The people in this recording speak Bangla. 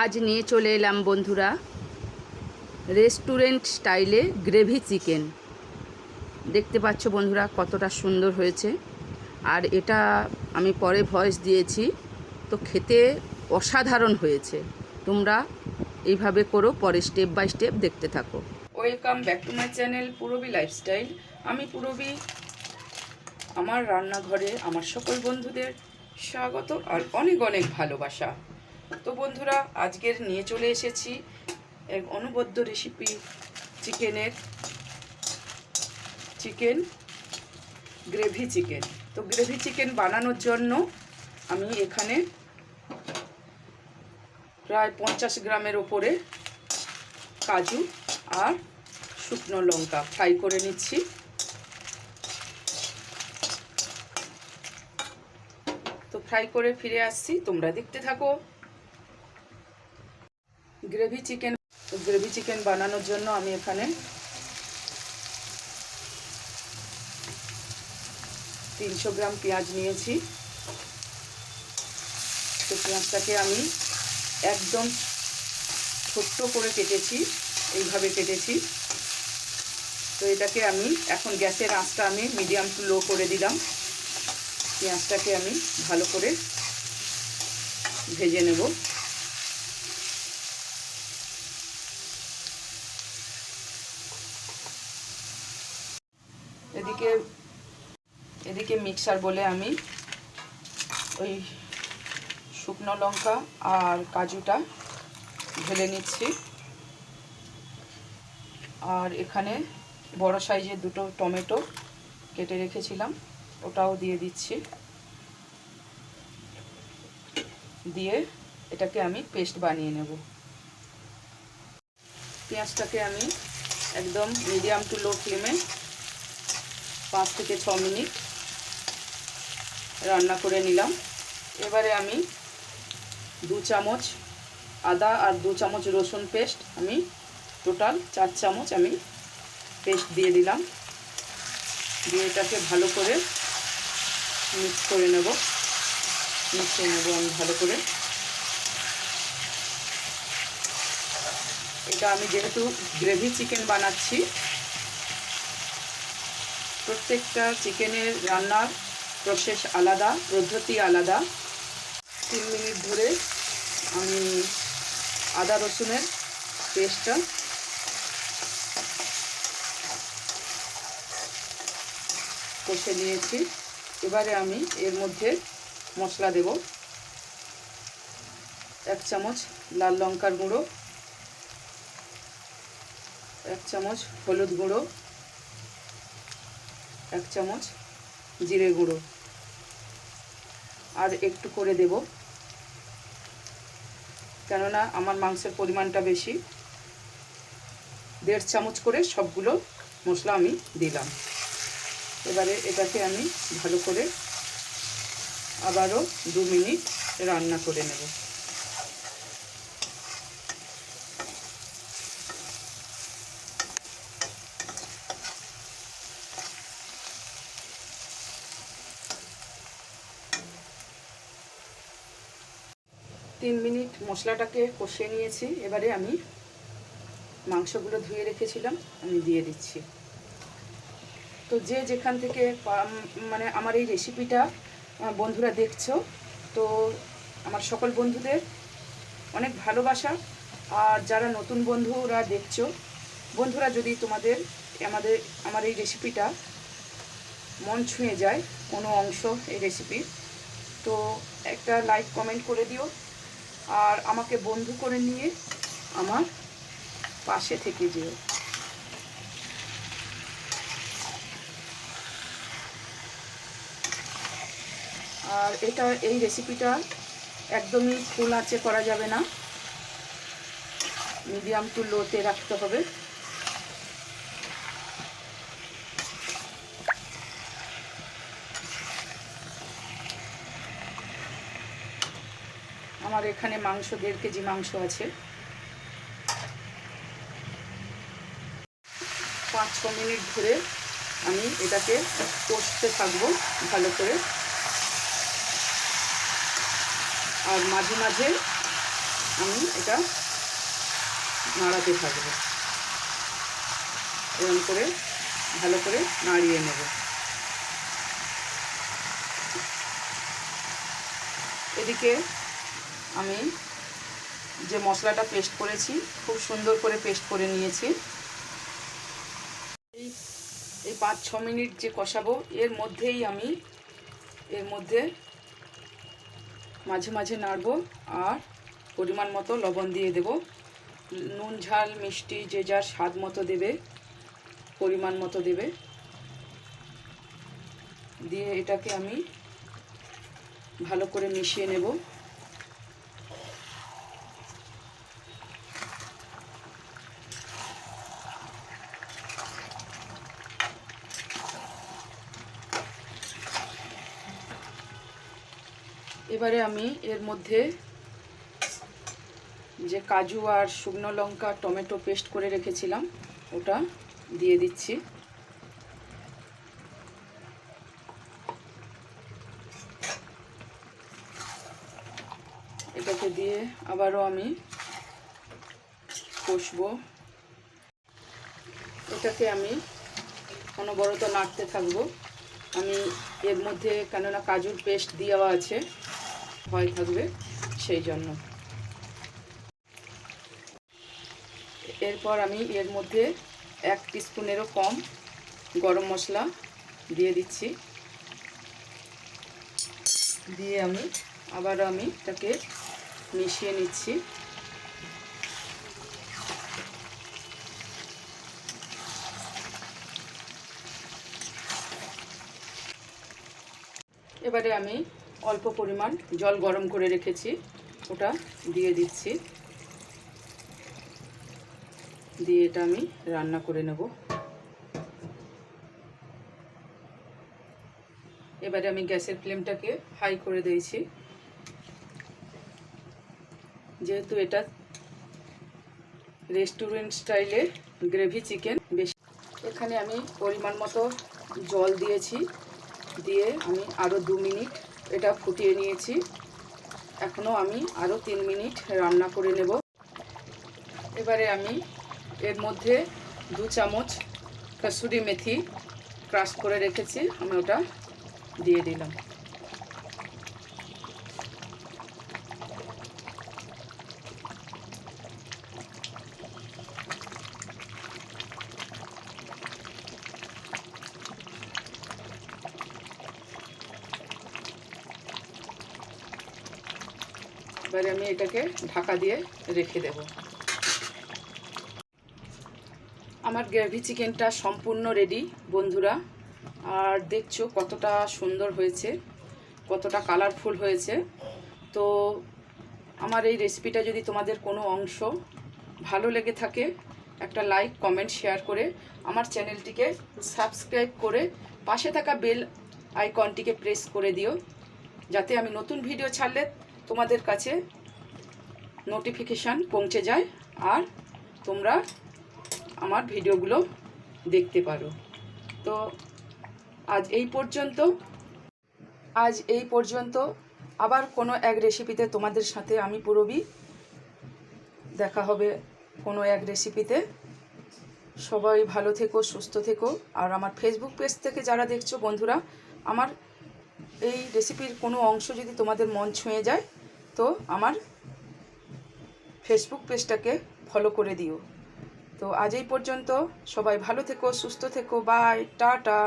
আজ নিয়ে চলে এলাম বন্ধুরা। রেস্টুরেন্ট স্টাইলে গ্রেভি চিকেন। দেখতে পাচ্ছ বন্ধুরা কতটা সুন্দর হয়েছে। আর এটা আমি পরে ভয়েস দিয়েছি, তো খেতে অসাধারণ হয়েছে। তোমরা এইভাবে করো, পরে স্টেপ বাই স্টেপ দেখতে থাকো। Welcome back to my channel Purabi lifestyle. আমি পুরবি, আমার রান্নাঘরে আমার সকল বন্ধুদের স্বাগত আর অনেক অনেক ভালোবাসা। তো বন্ধুরা, আজকের নিয়ে চলে এসেছি এক অনবদ্য রেসিপি চিকেনের চিকেন গ্রেভি চিকেন তো গ্রেভি চিকেন বানানোর জন্য আমি এখানে প্রায় পঞ্চাশ গ্রামের ওপরে কাজু আর শুকনো লঙ্কা ফ্রাই করে নিচ্ছি। তো ফ্রাই করে ফিরে আসছি, তোমরা দেখতে থাকো। গ্রেভি চিকেন গ্রেভি চিকেন বানানোর জন্য আমি এখানে তিনশো গ্রাম পেঁয়াজ নিয়েছি। তো পেঁয়াজটাকে আমি একদম ছোট্ট করে কেটেছি, এইভাবে কেটেছি। তো এটাকে আমি এখন গ্যাসের আঁচটা আমি মিডিয়াম টু লো করে দিলাম। পেঁয়াজটাকে আমি ভালো করে ভেজে নেব এদিকে এদিকে মিক্সার বলে আমি ওই শুকনো লঙ্কা আর কাজুটা ঢেলে নিচ্ছি। আর এখানে বড় সাইজের দুটো টমেটো কেটে রেখেছিলাম, ওটাও দিয়ে দিচ্ছি। দিয়ে এটাকে আমি পেস্ট বানিয়ে নেব। পেঁয়াজটাকে আমি একদম মিডিয়াম টু লো ফ্লেমে পাঁচ থেকে ছ মিনিট রান্না করে নিলাম। এবারে আমি দু চামচ আদা আর দু চামচ রসুন পেস্ট আমি টোটাল চার চামচ আমি পেস্ট দিয়ে দিলাম। দিয়ে এটাকে ভালো করে মিক্স করে নেব। মিশিয়ে নেব আমি ভালো করে। এটা আমি যেহেতু গ্রেভি চিকেন বানাচ্ছি, প্রত্যেকটা চিকেনের রান্নার প্রসেস আলাদা, পদ্ধতি আলাদা। তিন মিনিট ধরে আমি আদা রসুনের পেস্টটা কষে নিয়েছি। এবারে আমি এর মধ্যে মশলা দেব। এক চামচ লাল লঙ্কার গুঁড়ো, এক চামচ হলুদ গুঁড়ো, এক চামচ জিরে গুঁড়ো। আর একটু করে দেব। কেননা আমার মাংসের পরিমাণটা বেশি। দেড় চামচ করে সবগুলো মশলা আমি দিলাম। এবারে এটাকে আমি ভালো করে আবারও দু মিনিট রান্না করে নেব। তিন মিনিট মশলাটাকে কষিয়ে নিয়েছি। এবারে আমি মাংসগুলো ধুয়ে রেখেছিলাম, আমি দিয়ে দিচ্ছি। তো যে যেখান থেকে মানে আমার এই রেসিপিটা বন্ধুরা দেখছ, তো আমার সকল বন্ধুদের অনেক ভালোবাসা। আর যারা নতুন বন্ধুরা দেখছ, বন্ধুরা যদি তোমাদের আমাদের, আমার এই রেসিপিটা মন ছুঁয়ে যায়, কোনো অংশ এই রেসিপির তো একটা লাইক কমেন্ট করে দিও। আর আমাকে বন্ধু করে নিয়ে আমার পাশে থেকে যেও। আর এটা, এই রেসিপিটা একদমই ফুল আঁচে করা যাবে না। মিডিয়াম টু লোতে রাখতে হবে। আমার এখানে মাংস, দেড় কেজি মাংস আছে। পাঁচ, ছ মিনিট ধরে আমি এটাকে কষতে থাকব ভালো করে। আর মাঝে মাঝে আমি এটা নাড়াতে থাকব। এরকম করে ভালো করে নাড়িয়ে নেব। এদিকে আমি যে মশলাটা পেস্ট করেছি, খুব সুন্দর করে পেস্ট করে নিয়েছি। এই এই পাঁচ ছ মিনিট যে কষাবো, এর মধ্যেই আমি, এর মধ্যে মাঝে মাঝে নাড়বো আর পরিমাণ মতো লবণ দিয়ে দেব। নুন, ঝাল, মিষ্টি, যে যার স্বাদ মতো দেবে, পরিমাণ মতো দেবে। দিয়ে এটাকে আমি ভালো করে মিশিয়ে নেব। এবারে আমি এর মধ্যে যে কাজু আর শুকনো লঙ্কা টমেটো পেস্ট করে রেখেছিলাম, ওটা দিয়ে দিচ্ছি। এটাকে দিয়ে আবারও আমি কষবো। এটাকে আমি অনবরত নাড়তে থাকব। আমি এর মধ্যে কেননা কাজুর পেস্ট দেওয়া আছে ভয় থাকবে সেই জন্য। এরপর আমি এর মধ্যে এক স্পুনেরও কম গরম মশলা দিয়ে দিচ্ছি। দিয়ে আমি আবার আমি এটাকে মিশিয়ে নিচ্ছি। এবারে আমি অল্প পরিমাণ জল গরম করে রেখেছি। ওটা দিয়ে দিচ্ছি। দিয়ে এটা আমি রান্না করে নেব। এবারে আমি গ্যাসের ফ্লেমটাকে হাই করে দিয়েছি। যেহেতু এটা রেস্টুরেন্ট স্টাইলে গ্রেভি চিকেন, বেশি এখানে আমি পরিমাণ মতো জল দিয়েছি। দিয়ে আমি আরও দু মিনিট এটা ফুটিয়ে নিয়েছি। এখনও আমি আরও তিন মিনিট রান্না করে নেব। এবারে আমি এর মধ্যে দু চামচ কসুরি মেথি ক্রাশ করে রেখেছি, আমি ওটা দিয়ে দিলাম। এবারে আমি এটাকে ঢাকা দিয়ে রেখে দেব। আমার গ্রেভি চিকেনটা সম্পূর্ণ রেডি বন্ধুরা। আর দেখছ কতটা সুন্দর হয়েছে, কতটা কালারফুল হয়েছে। তো আমার এই রেসিপিটা যদি তোমাদের কোনো অংশ ভালো লেগে থাকে, একটা লাইক কমেন্ট শেয়ার করে আমার চ্যানেলটিকে সাবস্ক্রাইব করে পাশে থাকা বেল আইকনটিকে প্রেস করে দিও। যাতে আমি নতুন ভিডিও ছাড়লে তোমাদের কাছে নোটিফিকেশান পৌঁছে যায় আর তোমরা আমার ভিডিওগুলো দেখতে পারো। তো আজ এই পর্যন্ত। আজ এই পর্যন্ত আবার কোনো এক রেসিপিতে তোমাদের সাথে আমি পুরবি। দেখা হবে কোনো এক রেসিপিতে সবাই ভালো থেকো, সুস্থ থেকো। আর আমার ফেসবুক পেজ থেকে যারা দেখছ বন্ধুরা, আমার এই রেসিপির কোনো অংশ যদি তোমাদের মন ছুঁয়ে যায়, তো আমার ফেসবুক পেজটাকে ফলো করে দিও। তো আজ এই পর্যন্ত সবাই ভালো থেকো, সুস্থ থেকো বাই টাটা।